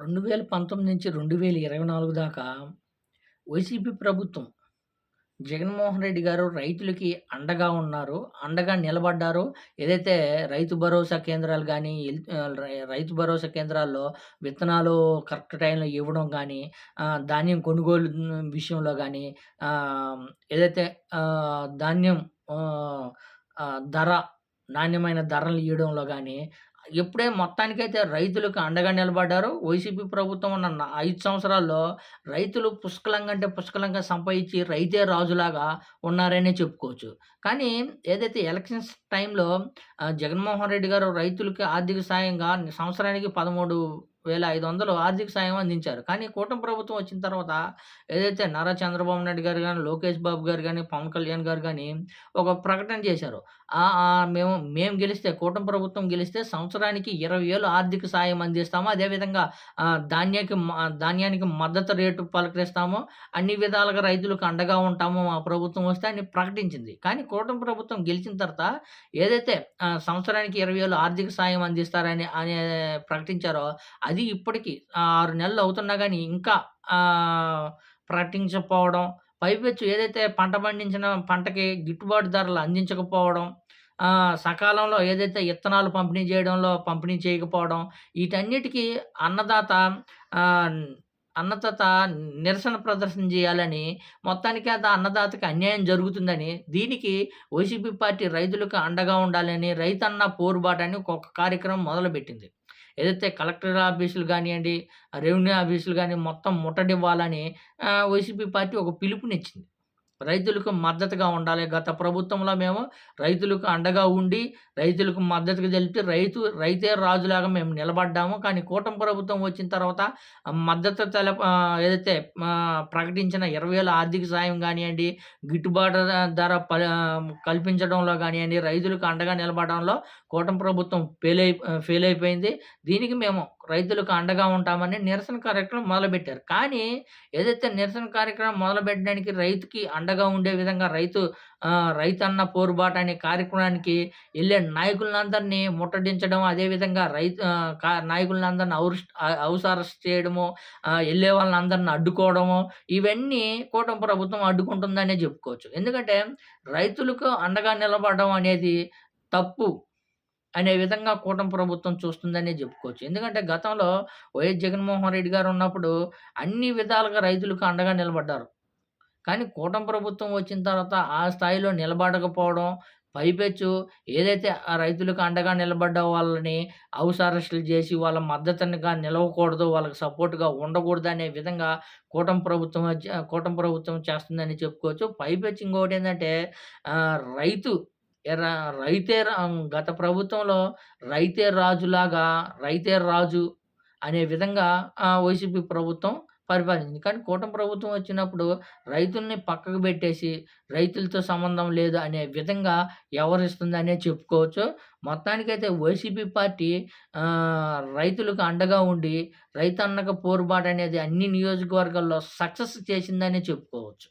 2019 నుంచి 2024 దాకా వైసీపీ ప్రభుత్వం జగన్మోహన్ రెడ్డి గారు రైతులకి అండగా ఉన్నారు. అండగా నిలబడ్డారు. ఏదైతే రైతు భరోసా కేంద్రాలు కానీ రైతు భరోసా కేంద్రాల్లో విత్తనాలు కరెక్ట్ టైంలో ఇవ్వడం కానీ ధాన్యం కొనుగోలు విషయంలో కానీ ఏదైతే ధాన్యం ధర నాణ్యమైన ధరలు ఇవ్వడంలో కానీ ఎప్పుడే మొత్తానికైతే రైతులకు అండగా నిలబడ్డారు. వైసీపీ ప్రభుత్వం ఉన్న ఐదు సంవత్సరాల్లో రైతులు పుష్కలంగా అంటే పుష్కలంగా సంపాదించి రైతే రాజులాగా ఉన్నారనే చెప్పుకోవచ్చు. కానీ ఏదైతే ఎలక్షన్స్ టైంలో జగన్మోహన్ రెడ్డి గారు రైతులకి ఆర్థిక సాయంగా సంవత్సరానికి పదమూడు 13,500 ఆర్థిక సాయం అందించారు. కానీ కూటమి ప్రభుత్వం వచ్చిన తర్వాత ఏదైతే నారా చంద్రబాబు నాయుడు గారు కానీ లోకేష్ బాబు గారు కానీ పవన్ కళ్యాణ్ గారు కానీ ఒక ప్రకటన చేశారు. మేము మేము గెలిస్తే కూటమి ప్రభుత్వం గెలిస్తే సంవత్సరానికి ఇరవై వేలు ఆర్థిక సాయం అందిస్తాము. అదేవిధంగా ధాన్యానికి ధాన్యానికి మద్దతు రేటు పలకరిస్తాము. అన్ని విధాలుగా రైతులకు అండగా ఉంటాము మా ప్రభుత్వం వస్తే అని ప్రకటించింది. కానీ కూటమి ప్రభుత్వం గెలిచిన తర్వాత ఏదైతే సంవత్సరానికి ఇరవై వేలు ఆర్థిక సాయం అందిస్తారని అనే ప్రకటించారో అది ఇప్పటికీ ఆరు నెలలు అవుతున్నా కానీ ఇంకా ప్రకటించకపోవడం, పైపెచ్చు ఏదైతే పంట పండించిన పంటకి గిట్టుబాటు ధరలు అందించకపోవడం, సకాలంలో ఏదైతే ఇత్తనాలు పంపిణీ చేయడంలో పంపిణీ చేయకపోవడం, వీటన్నిటికీ అన్నదాత అన్నదాత నిరసన ప్రదర్శన చేయాలని, మొత్తానికి అది అన్నదాతకి అన్యాయం జరుగుతుందని, దీనికి వైసీపీ పార్టీ రైతులకు అండగా ఉండాలని రైతన్న పోరుబాటని ఒక కార్యక్రమం మొదలుపెట్టింది. ఏదైతే కలెక్టర్ ఆఫీసులు కానివ్వండి రెవెన్యూ ఆఫీసులు కానీ మొత్తం ముట్టడివ్వాలని వైసీపీ పార్టీ ఒక పిలుపునిచ్చింది. రైతులకు మద్దతుగా ఉండాలి. గత ప్రభుత్వంలో మేము రైతులకు అండగా ఉండి, రైతులకు మద్దతుగా తెలిపి రైతు రైతే రాజులాగా మేము నిలబడ్డాము. కానీ కూటమి ప్రభుత్వం వచ్చిన తర్వాత మద్దతు తెలప ఏదైతే ప్రకటించిన ఇరవై వేల ఆర్థిక సాయం కానివ్వండి గిట్టుబాటు ధర ప కల్పించడంలో కానివ్వండి రైతులకు అండగా నిలబడడంలో కూటమి ప్రభుత్వం ఫెయిల్ అయి ఫెయిల్ అయిపోయింది. దీనికి మేము రైతులకు అండగా ఉంటామని నిరసన కార్యక్రమం మొదలుపెట్టారు. కానీ ఏదైతే నిరసన కార్యక్రమం మొదలుపెట్టడానికి రైతుకి అండ అండగా ఉండే విధంగా రైతు రైతన్న పోరుబాట అనే కార్యక్రమానికి వెళ్ళే నాయకులందరినీ ముట్టడించడం, అదేవిధంగా రైతు నాయకులందరిని ఔరుష్ అవసరస్ చేయడము, వెళ్ళే వాళ్ళందరిని అడ్డుకోవడము, ఇవన్నీ కూటమి ప్రభుత్వం అడ్డుకుంటుందనే చెప్పుకోవచ్చు. ఎందుకంటే రైతులకు అండగా నిలబడడం అనేది తప్పు అనే విధంగా కూటమి ప్రభుత్వం చూస్తుందనే చెప్పుకోవచ్చు. ఎందుకంటే గతంలో వైఎస్ జగన్మోహన్ రెడ్డి గారు ఉన్నప్పుడు అన్ని విధాలుగా రైతులకు అండగా నిలబడ్డారు. కానీ కూటమి ప్రభుత్వం వచ్చిన తర్వాత ఆ స్థాయిలో నిలబడకపోవడం, పైపెచ్చు ఏదైతే ఆ రైతులకు అండగా నిలబడ్డ వాళ్ళని హౌస్ అరెస్టులు చేసి వాళ్ళ మద్దతునిగా నిలవకూడదు, వాళ్ళకి సపోర్ట్‌గా ఉండకూడదనే విధంగా కూటమి ప్రభుత్వం కూటమి ప్రభుత్వం చేస్తుందని చెప్పుకోవచ్చు. పైపెచ్చు ఇంకోటి ఏంటంటే రైతు రైతే గత ప్రభుత్వంలో రైతే రాజులాగా, రైతే రాజు అనే విధంగా వైసీపీ ప్రభుత్వం పరిపాలించింది. కానీ కూటమి ప్రభుత్వం వచ్చినప్పుడు రైతుల్ని పక్కకు పెట్టేసి, రైతులతో సంబంధం లేదు అనే విధంగా వ్యవహరిస్తుందనే చెప్పుకోవచ్చు. మొత్తానికైతే వైసీపీ పార్టీ రైతులకు అండగా ఉండి, రైతన్నక పోరుబాటు అనేది అన్ని నియోజకవర్గాల్లో సక్సెస్ చేసిందనే చెప్పుకోవచ్చు.